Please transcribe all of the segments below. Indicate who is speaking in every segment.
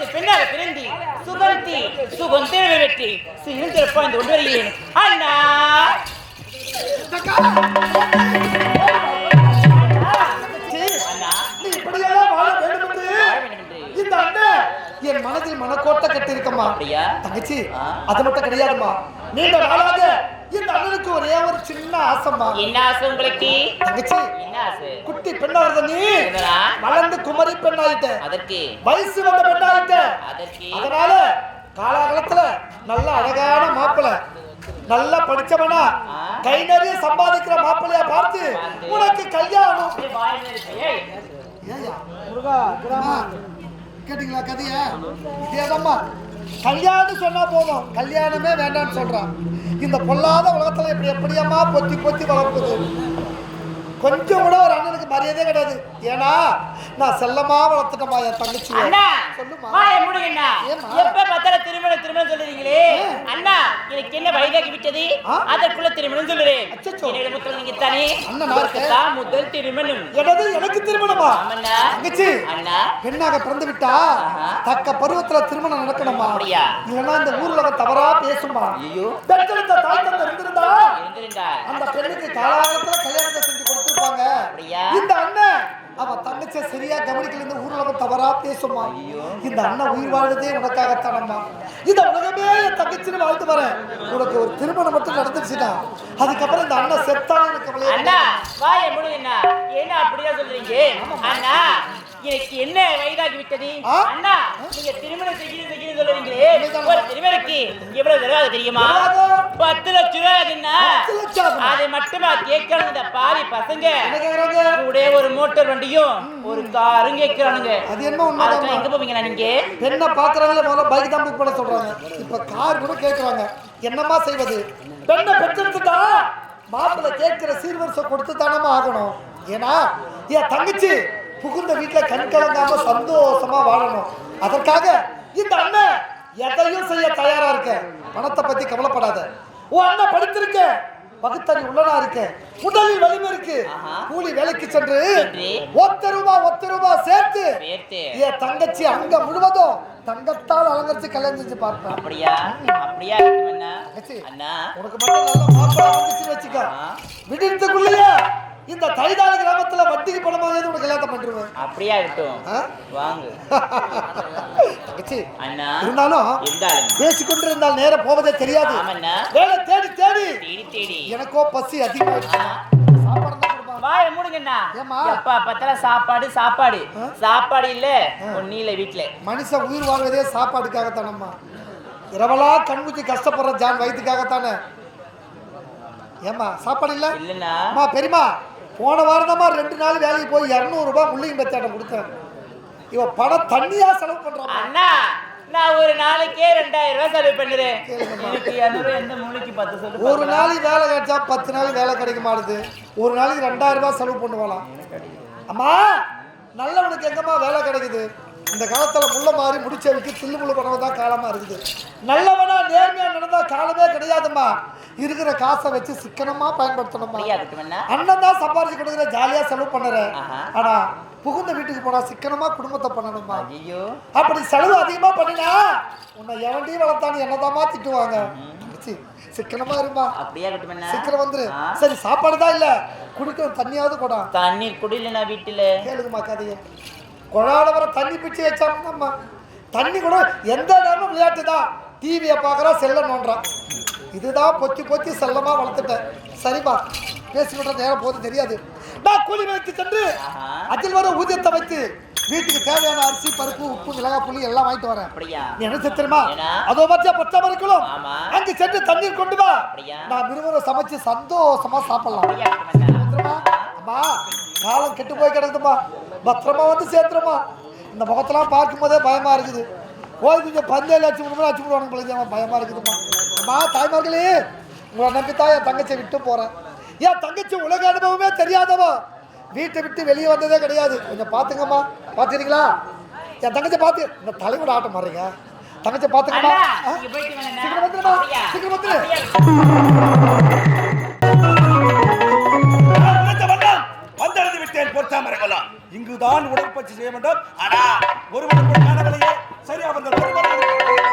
Speaker 1: ஏழாவது பெண்ணாக பிறந்தி சுகந்தி சுகம் தேவை வெற்றி சிறுந்திருப்பா இந்த ஒன்று வருகிறேன் அண்ணா!
Speaker 2: என் மனதில் மனக்கோட்டை கட்டியிருக்கம்மா.
Speaker 1: அப்படியா?
Speaker 2: தங்கச்சி. அது மட்டும் கிடையாதும்மா. நீண்ட நாளாக இந்த அண்ணனுக்கு ஒரே ஒரு சின்ன ஆசைம்மா.
Speaker 1: என்ன ஆசை உங்களுக்கு?
Speaker 2: தங்கச்சி
Speaker 1: என்ன ஆசை?
Speaker 2: குட்டி பெண்ணாகிறத நீ? வளர்ந்து குமரி பெண்ணாயிட்ட.
Speaker 1: அதற்கு?
Speaker 2: வயசு வந்த பெண்ணாயிட்ட.
Speaker 1: அதற்கு?
Speaker 2: அதனால காலாகாலத்துல நல்ல அழகான மாப்பிளை நல்லா படிச்சவனா. கை நிறைய சம்பாதிக்கிற மாப்பிள்ளைய பார்த்து. உனக்கு கல்யாணம். முருகா, கேட்டீங்களா கதைய? இதேதாம்மா கல்யாணம் சொன்னா போதும். கல்யாணமே வேண்டாம்னு சொல்றான். இந்த பொல்லாத உலகத்துல இப்படி எப்படியம்மா பொத்தி பொத்தி வளர்ப்பது? கொஞ்சம் கூட ஒரு அண்ணனுக்கு மரியாதையே கிடையாது. ஏன்னா நான் செல்லமா வளர்த்துட்டேம்மா என் தங்கச்சி. சொல்லுமா? ஏம்மா?
Speaker 1: எப்ப பார்த்தாலும் திருமணம் திருமணம் சொல்லுறீங்களே? அண்ணா எனக்கு என்ன வயதாகி விட்டது? அதற்குள்ள திருமணம் சொல்லுறேன். நீங்க தானே
Speaker 2: அண்ணன்
Speaker 1: முதல் திருமணம்.
Speaker 2: எனது எனக்கு திருமணமா? தங்கச்சி
Speaker 1: அண்ணா.
Speaker 2: பெண்ணாக பிறந்து விட்டா. தக்க பருவத்துல திருமணம் நடக்கணுமா?
Speaker 1: அப்படியா?
Speaker 2: இல்லைன்னா இந்த ஊர்ல தவறா பேசுமா?
Speaker 1: ஐயோ.
Speaker 2: பெற்றெடுத்த தாய் தந்தை இருந்திருந்தா அந்த பெண்ணுக்கு காலாகாலத்துல கல்யாணத்தை
Speaker 1: அப்படியா?
Speaker 2: இந்த அண்ணன். அவ தங்கச்சிய சரியா கவனிக்கல இந்த ஊர்ல தவறா பேசுமா இந்த அண்ணன் உயிர் வாழ்றதே உனக்காகத்தானம்மா. இந்த உலகமே என் தங்கச்சின்னு வாழ்ந்து வரேன். உனக்கு ஒரு திருமணம் மட்டும் நடந்துருச்சுன்னா அதுக்கப்புறம் இந்த அண்ணன் செத்தாலும் எனக்கு
Speaker 1: அண்ணா. வாயை அண்ணா. என்ன அப்படியா சொல்றீங்க. அண்ணா எனக்கு என்ன வயதாகி விட்டது? அண்ணா நீங்க திருமணம் செய்யணும் செய்யணும்
Speaker 2: உண்மைதான்.
Speaker 1: ஒரு திருமணக்கு எவ்வளவு தருவாங்க தெரியுமா? பத்து லட்சம் ரூபாய்? அதை மட்டுமா கேட்கணும் இந்த பாவி பசங்க?
Speaker 2: என்ன
Speaker 1: கூட ஒரு மோட்டார் வண்டியும் ஒரு காரும் கேட்கறானுங்க.
Speaker 2: அது என்ன?
Speaker 1: அதுக்கு எங்க போவீங்க நீங்க?
Speaker 2: பெண்ணை பாக்குறாங்களே முதல்ல பைக் தான் புக் பண்ண சொல்றாங்க. இப்ப கார் கூட கேக்குறாங்க என்னம்மா செய்வது? பெண்ணை பெற்றெடுத்துட்டா? மாப்பிள்ளை கேட்கிற சீர்வரிசை கொடுத்து தானமா ஆகணும். ஏன்னா என் தங்கச்சி புகுந்த வீட்டுல கண் கலங்காம சந்தோஷமா வாழணும். அதற்காக இந்த அண்ணன் எதையும் செய்ய தயாரா இருக்க. பணத்தை பத்தி கவலைப்படாத. உன் அண்ணன் படித்திருக்க. பகுத்தறி உள்ளனா இருக்கு. உடலில் வலிமை இருக்கு. கூலி வேலைக்கு சென்று. ஒத்த ரூபா ஒத்த ரூபா சேர்த்து. என் தங்கச்சி அங்க முழுவதும் தங்கத்தால் அலங்கரிச்சு கல்யாணம் செஞ்சு பார்ப்பேன்.
Speaker 1: அப்படியா? அப்படியா அண்ணா.
Speaker 2: உனக்கு மட்டும் நல்ல மாப்பிள்ளை வந்துச்சுன்னு வச்சுக்க.
Speaker 1: ஆ.
Speaker 2: இந்த தைதாளி கிராமத்துல வட்டிக்கு பணம் வாங்கியது உனக்கு கல்யாணம் பண்ணிருவேன்
Speaker 1: அப்படியா இருக்கட்டும்? வாங்க. அண்ணா
Speaker 2: இருந்தாலும் பேசிக்கொண்டு இருந்தால் நேரம் போவதே தெரியாது. வேலை தேடி தேடி.
Speaker 1: தேடி
Speaker 2: எனக்கோ பசி தான் கொடுப்பாங்க.
Speaker 1: வாய மூடுங்கண்ணா.
Speaker 2: ஏம்மா?
Speaker 1: எப்பா பார்த்தாலும் சாப்பாடு சாப்பாடு. சாப்பாடு இல்ல ஒன்னும் இல்ல வீட்டுல
Speaker 2: மனுஷன் உயிர் வாழ்வதே சாப்பாடுக்காகத்தானம்மா. இரவெல்லாம் கண்முச்சி கஷ்டப்படுற ஜான் வயிற்றுக்காகத்தானே ஏம்மா சாப்பாடு இல்லை?
Speaker 1: இல்லண்ணா.
Speaker 2: அம்மா பெரியம்மா. போன வாரம் ரெண்டு நாள் வேலைக்கு போய் இரநூறுபா முள்ளிங்க பச்சாட்டம் கொடுத்தேன். இவ பணம் தண்ணியா செலவு பண்றான்
Speaker 1: அண்ணா நான் ஒரு நாளைக்கே ரெண்டாயிரம் ரூபாய் செலவு பண்ணுறேன்
Speaker 2: கேளுங்கம்மா.
Speaker 1: எனக்கு இரநூறு எந்த மூளைக்கு பத்து சொல்லு
Speaker 2: ஒரு. நாளைக்கு வேலை கிடைச்சா பத்து நாள் வேலை கிடைக்க மாட்டுது ஒரு நாளைக்கு ரெண்டாயிரம் ரூபாய் செலவு பண்ணுவாளாம். அம்மா நல்லவனுக்கு எங்கம்மா வேலை கிடைக்குது? இந்த காலத்துல முள்ள மாதிரி முடிச்சவனுக்கு தில்லு முள்ளு பணம் தான் காலமா இருக்குது. நல்லவனா நேர்மையா நடந்தா காலமே கிடையாதும்மா. இருக்கிற காசை வச்சு சிக்கனமா பயன்படுத்தணும்மா.
Speaker 1: அப்படியா இருக்கட்டும்ண்ணா
Speaker 2: அண்ணன் தான் சம்பாரிச்சு கொடுக்குற ஜாலியா செலவு பண்ணுற.
Speaker 1: ஆஹா.
Speaker 2: ஆனா புகுந்த வீட்டுக்கு போனா சிக்கனமா குடும்பத்தை பண்ணணும்மா.
Speaker 1: ஐயோ
Speaker 2: அப்படி செலவு அதிகமா பண்ணினா உன்னை எவன்டி வளர்த்தான்னு என்னதாம்மா திட்டுவாங்க. சிக்கனமா இருமா
Speaker 1: அப்படியா
Speaker 2: சீக்கிரம் வந்துரு. சரி சாப்பாடு தான் இல்ல. குடிக்கிற தண்ணியாவது கொடா.
Speaker 1: தண்ணீர் குடியிலண்ணா வீட்டுல.
Speaker 2: கேளுங்கம்மா கதையை. குழால வர தண்ணி பிடிச்சி வச்சாம்மா தண்ணி கூட எந்த நேரமும் விளையாட்டு தான் டிவியை பார்க்குறா செல்ல நோண்டுறான் இதுதான் பொத்தி பொத்தி செல்லமா வளர்த்துட்டேன் சரிப்பா பேசிக்கிட்ட நேரம் போது தெரியாது. நான் கூலி வேலைக்கு சென்று. அதில் வர ஊதியத்தை வைத்து வீட்டுக்கு தேவையான அரிசி பருப்பு உப்பு மிளகாய் புளி எல்லாம் வாங்கிட்டு வரேன். என்ன
Speaker 1: ஏன்னா?
Speaker 2: அதோ பச்சை பச்சை மறிக்கலும். அங்கு சென்று தண்ணீர் கொண்டு வா? நான் விரும்புகிற சமைச்சு சந்தோஷமா சாப்பிடலாம். அம்மா காலம் கெட்டு போய் கிடக்குதும்மா. பத்திரமா வந்து சேர்த்துருமா. இந்த முகத்தெல்லாம் பார்க்கும் போதே பயமா இருக்குது. போய் கொஞ்சம் பந்தேல் அடிச்சு விடுவோம் அடிச்சு விடுவாங்க பிள்ளைங்க பயமா இருக்குதுமா அம்மா தாய்மார்களே உங்களை நம்பி தான் என் தங்கச்சியை விட்டு போறேன். என் தங்கச்சி உலக அனுபவமே தெரியாதவா. வீட்டை விட்டு வெளியே வந்ததே கிடையாது. கொஞ்சம் பார்த்துங்கம்மா. பார்த்துறீங்களா என் தங்கச்சி பார்த்து இந்த தலையோட ஆட்டம் மாறுங்க தங்கச்சி
Speaker 3: வாங்கண்ணா.
Speaker 2: சீக்கிரம் வந்துடுமா? சீக்கிரம் வந்துடு
Speaker 4: இங்குதான் உடற்பயிற்சி செய்ய வேண்டும். ஆனா ஒருவனுக்கு காணவில்லையே. சரி அவர்கள் ஒருவர்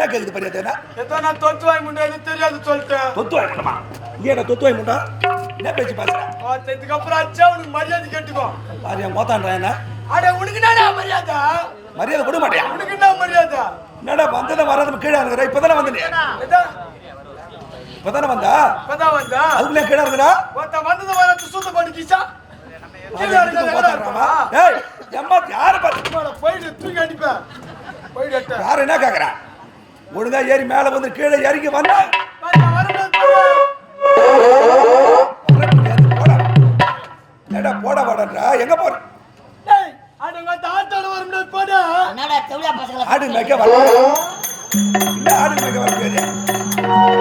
Speaker 4: என்ன கேக்குது பரியாதேனா
Speaker 5: ஏதோ நான் தொத்து வாங்கி முடியாது தெரியாது சொல்லிட்டேன்.
Speaker 4: தொத்து வாய் முண்டமா? நீ என்ன தொத்து வாய் முண்டா? என்ன பேச்சு பேசுற
Speaker 5: இதுக்கு அப்புறம் அச்சா உனக்கு மரியாதை கேட்டுக்கோ.
Speaker 4: பாரியா மோத்தான்றா என்ன?
Speaker 5: அட உனக்கு என்னடா மரியாதை?
Speaker 4: மரியாதை கொடுக்க மாட்டியா?
Speaker 5: உனக்கு என்ன மரியாதை?
Speaker 4: என்னடா வந்தத வராத கீழே இருக்கிற இப்பதானே வந்து இப்பதானே வந்தா?
Speaker 5: இப்பதான் வந்தா?
Speaker 4: அதுக்குள்ளே கீழே இருக்கிறா
Speaker 5: ஒருத்த வந்தது வர சுத்த பண்ணிக்கிச்சா?
Speaker 4: டேய் எம்மா யாரு
Speaker 5: சும்மாடா, போயிட்டு தூக்கி அடிப்பேன். போயிட்டு.
Speaker 4: யார் என்ன கேக்குறா? ஒழுங்கா ஏறி மேல வந்து கீழே இறங்கி வந்தா
Speaker 5: பாரு.
Speaker 4: போடா போடா எங்க போற.
Speaker 3: என்னடா
Speaker 4: ஆடு மேய்க்க வர இல்ல ஆடு மேய்க்க வர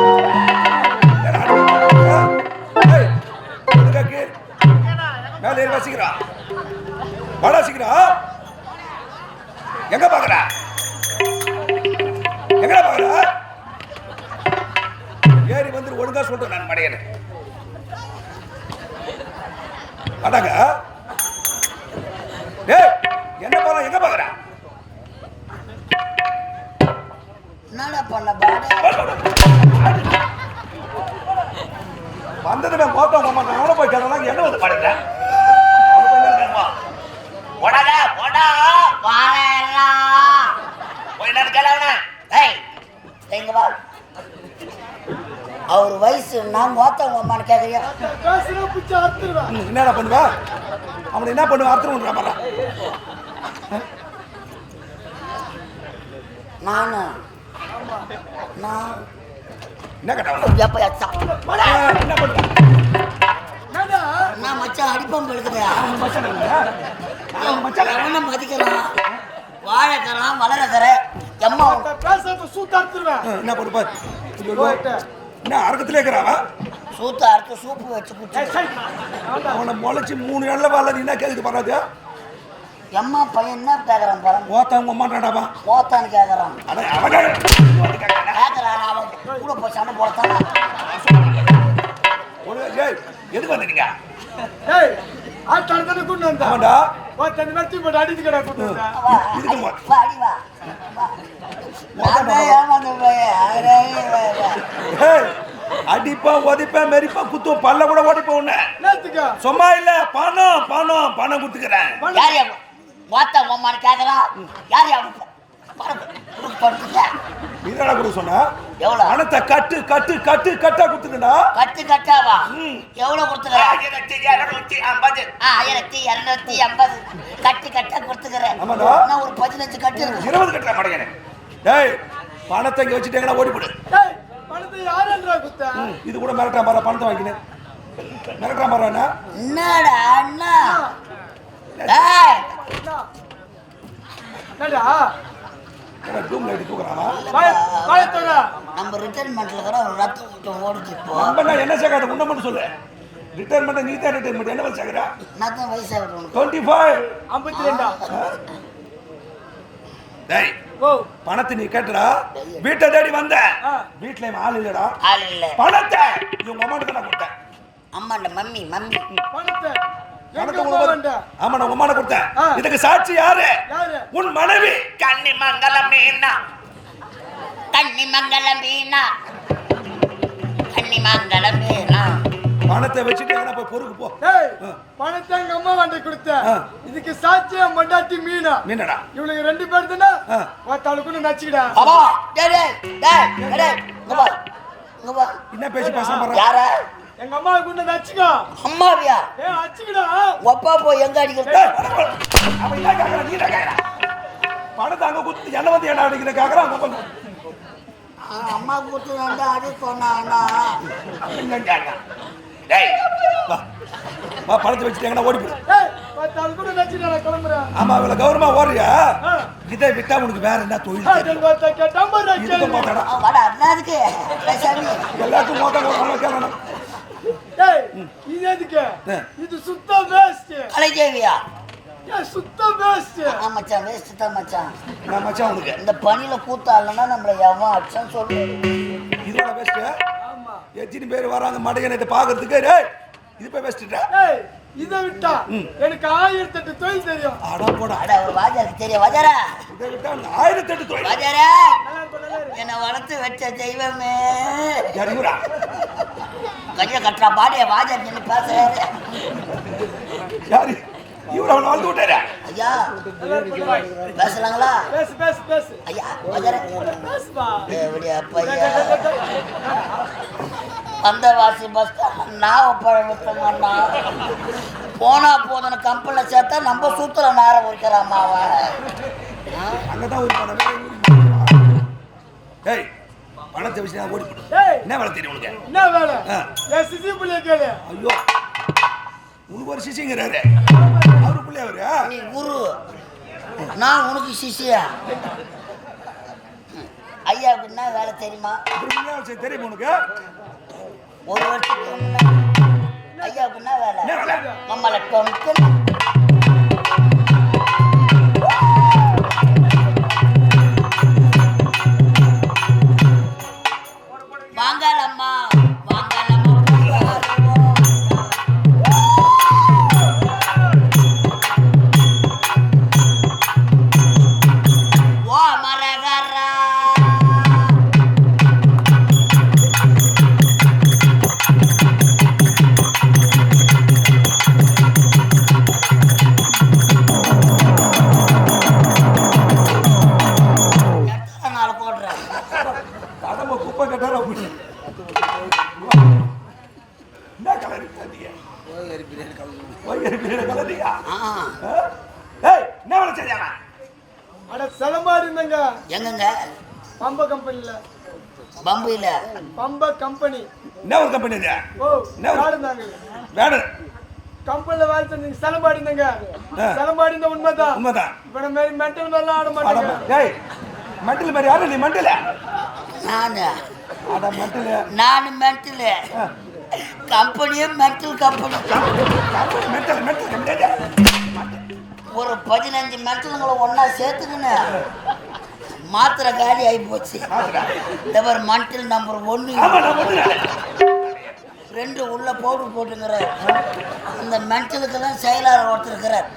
Speaker 4: வந்ததுல மோத்தம் மாமா நானும் போய் கேட்டா என்ன வந்து பாடுறேன்
Speaker 6: போடாடா போடா
Speaker 3: வாரேலாம்
Speaker 6: போய் நான் கேளவனா ஏய்
Speaker 3: எங்க வா. அவர் வயசு நான் மோத்தவங்க அம்மான்னு
Speaker 5: பிச்சை அறுத்துருவேன்.
Speaker 4: என்னடா பண்ணுவா? அவனை என்ன பண்ணுவா? அர்த்தம் பண்றான் பாரு
Speaker 3: நானு நான்
Speaker 4: என்ன கேட்டவனா
Speaker 3: எப்ப எச்சா
Speaker 4: என்ன பண்ணுவா
Speaker 5: என்னடா?
Speaker 3: நான் மச்சான் அடிப்பம்பு எடுக்குதா
Speaker 4: அவன் மச்சான்
Speaker 3: எவனை மதிக்கிறான் வாழைக்கறான் வளரக்கற எம்மா
Speaker 5: ஒருத்த பேசுறத அறுத்துருவேன்.
Speaker 4: என்ன பண்ணு என்ன அறக்கத்திலே இருக்கிறாவா
Speaker 3: சூத்த அறுத்து சூப்பு வச்சு குடிச்சு
Speaker 4: அவனை முளைச்சு மூணு நாள்ல வரல நீ என்ன கேக்குது பண்ணாது
Speaker 3: எம்மா பையன் என்ன கேக்குறான் பாருங்க
Speaker 4: ஓத்தவங்க அம்மாட்டாடாவா
Speaker 3: போத்தான்னு கேக்குறான்.
Speaker 4: அட அவங்க
Speaker 3: கேக்குறான். அவன் கூட போய் சண்டை போடத்தான்.
Speaker 4: எதுக்கு வந்தீங்க அடிப்பான் உதைப்பான் மெரிப்பான் குத்துவோம் பல்ல கூட ஓடிப்போம் உன்னை? சும்மா இல்ல பணம் பணம் பணம் கொடுத்துக்கிறேன்.
Speaker 3: மொத்த உம்மான்னு கேக்குறான் யார் யா? அவனுக்கு? பாருங்க, உனக்கு படுத்துக்க.
Speaker 4: நீ என்னடா கொடுக்க சொன்ன?
Speaker 3: எவ்வளவு?
Speaker 4: பணத்தை கட்டு கட்டு கட்டு கட்டா கொடுத்துக்கடா
Speaker 3: கட்டு கட்டாவா?
Speaker 4: ம்.
Speaker 3: எவ்வளவு கொடுத்துக்கிற?
Speaker 6: ஆயிரத்தி இருநூத்தி ஐம்பது.
Speaker 3: ஆயிரத்தி இருநூத்தி ஐம்பது. கட்டு கட்டா கொடுத்துக்கிறேன். இன்னும் ஒரு பதினஞ்சு கட்டு இருக்கு.
Speaker 4: இருபது கட்டுற மடையனே டேய் பணத்தை இங்க வச்சுட்டேங்கடா ஓடி போடு.
Speaker 5: பணத்தை யாருன்றா குத்தா?
Speaker 4: இது கூட மிரட்டா பாரு பணத்தை வாங்கினேன் மிரட்டா பாரு என்ன?
Speaker 3: என்னடா அண்ணா? ஏய்,
Speaker 5: என்னடா?
Speaker 4: டூம் லைட்
Speaker 5: வாய-.
Speaker 3: நம்ம ரிட்டைர்மெண்ட்ல கூட ஒரு ரத்தம் இப்போ.
Speaker 4: நம்ம நான் என்ன சேர்க்காத உன்ன மட்டும் சொல்லு. ரிட்டைர்மெண்ட் நீ தான் ரிட்டைர்மெண்ட் என்ன சேர்க்கிறா
Speaker 3: நான் தான்
Speaker 4: டுவெண்ட்டி ஃபைவ்
Speaker 5: ஐம்பத்தி ரெண்டா?
Speaker 4: டேய்
Speaker 5: ஓ.
Speaker 4: பணத்தை நீ கேட்டுடா. வீட்டை தேடி வந்த. இவன் ஆள் இல்லடா.
Speaker 3: ஆள் இல்ல.
Speaker 4: பணத்தை இவங்க அம்மாட்ட நான் கொடுத்தேன்
Speaker 3: அம்மாண்ட மம்மி மம்மி.
Speaker 5: பணத்தை. எங்க
Speaker 4: ஆமா நான் அம்மாட்ட கொடுத்தேன். இதுக்கு சாட்சி யாரு?
Speaker 5: யாரு?
Speaker 4: உன் மனைவி.
Speaker 3: கன்னி மங்கலம் மீனா. கன்னி மங்கலம் மீனா. கன்னி மங்கலம் மீனா.
Speaker 4: பணத்தை வச்சுட்டு எங்கனா போய் பொறுக்கு போ.
Speaker 5: டேய்
Speaker 4: ஆ.
Speaker 5: பணத்தை எங்க அம்மா வாண்டி கொடுத்த. இதுக்கு சாட்சியா மண்டாட்டி மீனா.
Speaker 4: மீனடா.
Speaker 5: இவளுக்கு ரெண்டு பேர் தானே. ஒருத்தாளுக்குன்னு நச்சுக்கிடா
Speaker 3: அப்பா டேய் டேய் டேய் டேய் இங்க வா. இங்க வா.
Speaker 4: என்ன பேசி பேச பாரு.
Speaker 3: யார?
Speaker 5: எங்க அம்மாவுக்கு நச்சுக்கோ
Speaker 3: அம்மாவியா?
Speaker 5: ஏ அச்சுக்கிடா
Speaker 3: ஒப்பா போய் எங்க அடிக்கிறது
Speaker 4: அவன் என்ன கேக்குறான் நீ என்ன கேக்குற. பணத்தை அங்க குத்து என்ன வந்து என்ன அடிக்கிற கேக்குறான் அங்க வந்து
Speaker 3: ஆ, அம்மா கூட்டு வந்து அடி சொன்னானா?
Speaker 4: என்ன கேக்குறான் டேய் வா. பணத்தை வச்சுட்டு எங்கனா ஓடி
Speaker 5: கிளம்புறேன்.
Speaker 4: ஆமா அவள கௌரவமா ஓடுறியா?
Speaker 5: ஆ.
Speaker 4: இதை விட்டா உனக்கு வேற என்ன தொழில் எல்லாத்துக்கும்
Speaker 5: ஏய் இது எதுக்கு. இது சுத்த வேஸ்ட்
Speaker 3: கலைதேவியா
Speaker 5: ஏன் சுத்த வேஸ்ட்
Speaker 3: ஆ மச்சான் வேஸ்ட் தான் மச்சான்.
Speaker 4: நான் மச்சான் உனக்கு.
Speaker 3: இந்த பனியில கூத்தாடலன்னா நம்மள எவன் அடிச்சான்னு சொல்லு
Speaker 4: இதோட பெஸ்ட்
Speaker 5: ஆமா.
Speaker 4: எத்தனை பேர் வராங்க மடையனை பாக்குறதுக்கு டேய் இது போய் பெஸ்ட்டா
Speaker 5: ஏய் இதை விட்டா எனக்கு ஆயிரத்தி எட்டு தொழில் தெரியும்.
Speaker 4: அட போடா.
Speaker 3: அட ஒரு வாஜாருக்கு தெரியும். வாஜாரா
Speaker 4: இதை விட்டா ஆயிரத்தி எட்டு தொழில்.
Speaker 3: வாஜாரா. என்னை வளர்த்து வச்ச தெய்வமே.
Speaker 4: ஜரிகுரா
Speaker 3: கையை கட்டுறா பாடிய வாஜார் நின்று பேசுறாரு.
Speaker 4: யாரு? இவர் அவனை வளர்த்து விட்டாரு?
Speaker 3: ஐயா. பேசலாங்களா?
Speaker 5: பேசு பேசு பேசு.
Speaker 3: ஐயா வாஜாரா.
Speaker 5: பேசுப்பா
Speaker 3: எப்படி அப்பையா அந்த வாசி பஸ் நான் பழமுத்தங்கண்ணா போனா போதுன்னு கம்பெனில சேர்த்தா நம்ம சூத்துல நேர உரிக்கிறாம்மா அவன்
Speaker 4: அங்கதான் ஏய் பணத்தை வச்சு நான் ஓடி என்ன வேலை தெரியும் உனக்கு?
Speaker 5: என்ன வேலை?
Speaker 4: ஆ.
Speaker 5: என் சிசி பிள்ளைய கேளு.
Speaker 4: ஐயோ. உனக்கு ஒரு சிசிங்கிறாரு. அவரு பிள்ளை அவரு?
Speaker 3: நீ குரு. நான் உனக்கு சிஷியா ஐயாவுக்கு என்ன வேலை தெரியுமா?
Speaker 4: அப்புறம் என்ன விஷயம் தெரியும் உனக்கு?
Speaker 3: ஒரு வருஷத்துக்கு முன்னாடி. ஐயாவுக்கு என்ன வேலை? நம்மள டொங்கு
Speaker 5: கம்பெனி.
Speaker 4: என்ன ஒரு கம்பெனி இது.
Speaker 5: ஓ
Speaker 4: என்ன ஒரு-
Speaker 5: காடுந்தாங்க
Speaker 4: வேணும்
Speaker 5: கம்பெனில வேலை செஞ்சீங்க சிலம்பாடி இருந்தங்க
Speaker 4: ஆ.
Speaker 5: சிலம்பாடி இருந்த உண்மைதான்.
Speaker 4: உண்மைதான்
Speaker 5: இப்ப நம்ம மாரி மென்டல் மேலாம் ஆட மாட்டாங்க.
Speaker 4: டேய் மெண்டல் மாதிரி யாரு நீ? மெண்டல்
Speaker 3: நான்.
Speaker 4: அட மெண்டல்
Speaker 3: நான் mental கம்பெனியே mental company.
Speaker 4: Mental mental mental
Speaker 3: ஒரு பதினஞ்சு மென்டலுங்களை ஒண்ணா சேர்த்துக்கின்னு மாத்திரை காலி ஆகி போச்சு இந்த ஒரு மண்டல் நம்பர் ஒன்று ரெண்டு உள்ள பவுடர் போட்டுங்கிறார். இந்த மென்டலுக்கெல்லாம் செயலாளர் ஒருத்தர் இருக்கிறார்.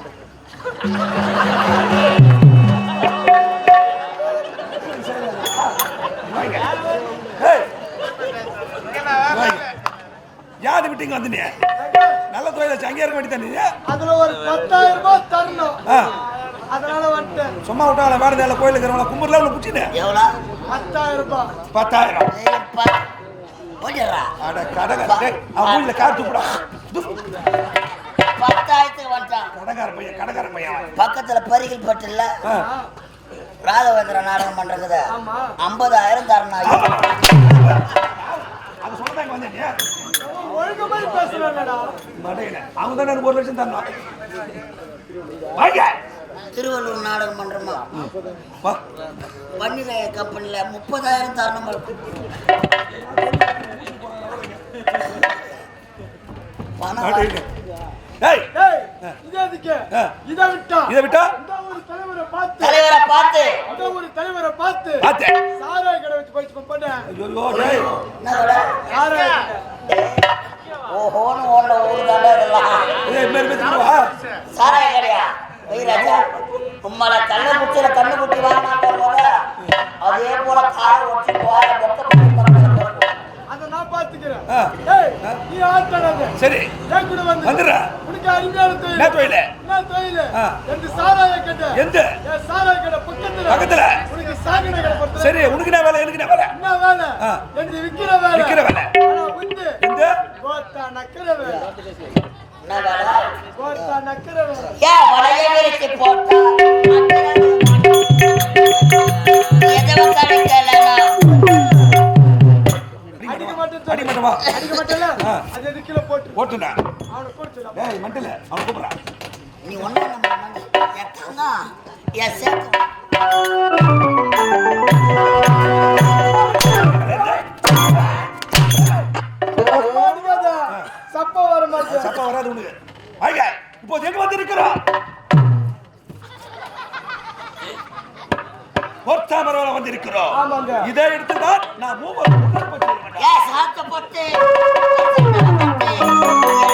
Speaker 4: ஏய். யாரு விட்டீங்க வந்து நீ நல்ல தொழில் வச்சு அங்கே இருக்க நீ
Speaker 5: அதுல ஒரு பத்தாயிரம் ரூபாய் தரணும்.
Speaker 4: ஆ,
Speaker 5: அதனால வந்துட்டேன்.
Speaker 4: சும்மா விட்டாங்கள வேற நேரம் கோயிலுக்கு இருக்கிறவங்கள கும்பரில் உள்ள பிடிச்சினே
Speaker 3: எவ்வளோ
Speaker 5: பத்தாயிரம். ரூபாய்
Speaker 4: பத்தாயிரம்
Speaker 3: போயிடுறா
Speaker 4: அட கடக அவன் மூஞ்சில கார் துப்புடா.
Speaker 3: பத்தாயிரத்துக்கு வந்துட்டான்.
Speaker 4: கடகார பையன் கடகார பையன்.
Speaker 3: பக்கத்துல பரிகள் பட்டில்ல.
Speaker 4: ஆ,
Speaker 3: ராகவேந்திர நாடகம் பண்றது
Speaker 5: ஆமா.
Speaker 3: ஐம்பதாயிரம் தரணும்
Speaker 4: அது சொல்லதான் இங்க வந்தேன் நீ.
Speaker 5: ஒழுங்கு மாதிரி பேசுறாங்கடா
Speaker 4: மடையில. அவங்க தானே ஒரு லட்சம் தரணும் வாங்க.
Speaker 3: திருவள்ளூர் நாடகம் பண்றோமா
Speaker 4: வா
Speaker 3: வன்னில கம்பெனில முப்பதாயிரம் தரணும் பணம்
Speaker 4: மடையில. டேய்
Speaker 5: டேய் இது எதுக்கு?
Speaker 4: ஆ.
Speaker 5: இதை விட்டா?
Speaker 4: இதை விட்டா?
Speaker 5: இந்த ஒரு தலைவரை பார்த்து.
Speaker 3: தலைவரை பார்த்து.
Speaker 5: சாராய கடை வச்சு பயிற்சி பண்ணேன்.
Speaker 3: ஓஹோன்னு ஓண்ட ஊர் தாண்டா இதெல்லாம். சாராய கடையா? உம்மள கண்ணு குச்சியில கண்ணு குட்டி அதே போல காரை ஓட்டி போற
Speaker 5: நான்
Speaker 4: சரி. வந்துடுறா.
Speaker 5: பக்கத்துல.
Speaker 4: சரி உனக்கு என்ன வேலை? எனக்கு என்ன வேலை?
Speaker 5: என்ன வேலை. ரெண்டு விக்கிற வேலை.
Speaker 4: விக்கிற வேலை.
Speaker 5: ஆனா வந்து
Speaker 4: எந்த?
Speaker 5: கோத்தா நக்கிற வேலை.
Speaker 3: என்ன வேலை?
Speaker 5: கோத்தா நக்கிற எது கிலோ போட்டு
Speaker 4: ஓட்டுனா
Speaker 5: அவனை போட்டு
Speaker 4: டேய் மண்டல அவன் கூப்பிடுறான்
Speaker 3: நீ நம்ம மண்ணு என்
Speaker 5: சப்பா வர மாட்டேன்
Speaker 4: சப்பா வராது உனக்கு. வாங்க இப்போ எங்க வந்து இருக்கிறோம் பொற்றாமரம் வந்து இருக்கிறோம்
Speaker 5: ஆமாங்க.
Speaker 4: இதை எடுத்துதான் நான் மூவர் உடற்பயிற்சி செய்ய மாட்டேன்.
Speaker 3: ஏன் சாத்த போட்டு?
Speaker 4: என்ன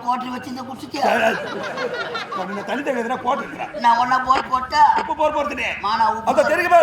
Speaker 3: கோட்டரி வச்சு இந்த குடிச்சிட்டியா?
Speaker 4: டேய், டேய். உன்னை தான் போட்டு இருக்கிறேன்
Speaker 3: நான் ஒன்னா போய் போட்டா
Speaker 4: இப்ப போற போறதுனே
Speaker 3: மானா
Speaker 4: தெரியுமா?